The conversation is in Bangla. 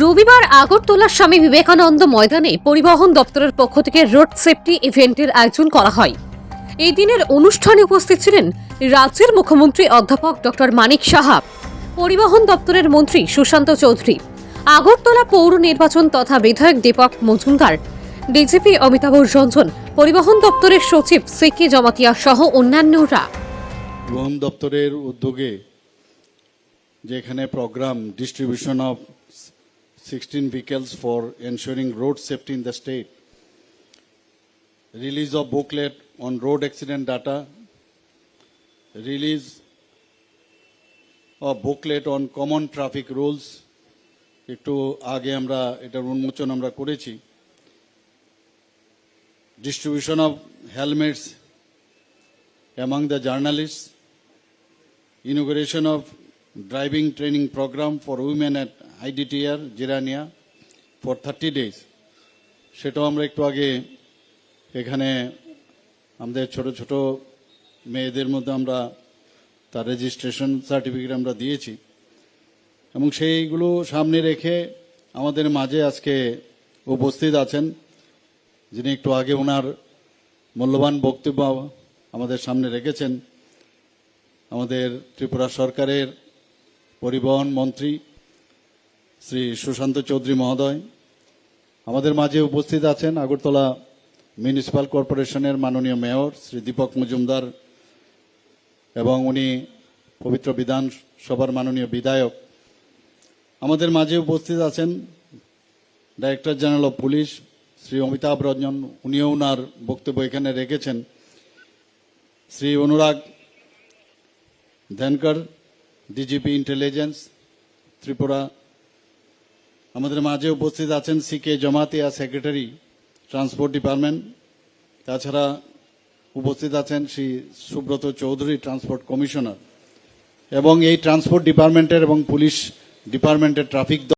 রবিবার আগরতলার স্বামী বিবেকানন্দ ময়দানে পরিবহন দপ্তরের পক্ষ থেকে রোড সেফটি ইভেন্টের আয়োজন করা হয়। এই দিনের অনুষ্ঠানে উপস্থিত ছিলেন রাজ্যের মুখ্যমন্ত্রী অধ্যাপক ডক্টর মানিক সাহাব পরিবহন দপ্তরের মন্ত্রী সুশান্ত চৌধুরী, আগরতলা পৌর নির্বাচন তথা বিধায়ক দীপক মজুমদার, ডিজিপি অমিতাভ রঞ্জন, পরিবহন দপ্তরের সচিব সিকে জমাতিয়া সহ অন্যান্যরা। পরিবহন দপ্তরের উদ্যোগে যে এখানে program distribution of sixteen vehicles for ensuring road safety in the state release of booklet on road accident data release of booklet on common traffic rules একটু আগে আমরা এটার উন্মোচন আমরা করেছি distribution of helmets among the journalists, inauguration of driving training program for women at IDTR, Jirania for 30 days. সেটাও আমরা একটু আগে এখানে আমাদের ছোট ছোট মেয়েদের মধ্যে আমরা তার রেজিস্ট্রেশন সার্টিফিকেট আমরা দিয়েছি এবং সেইগুলো সামনে রেখে আমাদের মাঝে আজকে উপস্থিত আছেন যিনি একটু আগে ওনার মূল্যবান বক্তব্য আমাদের সামনে রেখেছেন আমাদের ত্রিপুরা সরকারের পরিবহন মন্ত্রী শ্রী সুশান্ত চৌধুরী মহোদয়, আমাদের মাঝে উপস্থিত আছেন আগরতলা মিউনিসিপ্যাল কর্পোরেশনের মাননীয় মেয়র শ্রী দীপক মজুমদার এবং উনি পবিত্র বিধানসভার মাননীয় বিধায়ক। আমাদের মাঝে উপস্থিত আছেন director general of police Shri Amitabh Ranjan, উনিও ওনার বক্তব্য এখানে রেখেছেন। শ্রী অনুরাগ ধনকর ডিজিপি ইন্টেলিজেন্স, ত্রিপুরা আমাদের মাঝে উপস্থিত আছেন C K Jamatia secretary transport department তাছাড়া উপস্থিত আছেন শ্রী সুব্রত চৌধুরী ট্রান্সপোর্ট কমিশনার এবং এই ট্রান্সপোর্ট ডিপার্টমেন্টের এবং পুলিশ ডিপার্টমেন্টের ট্রাফিক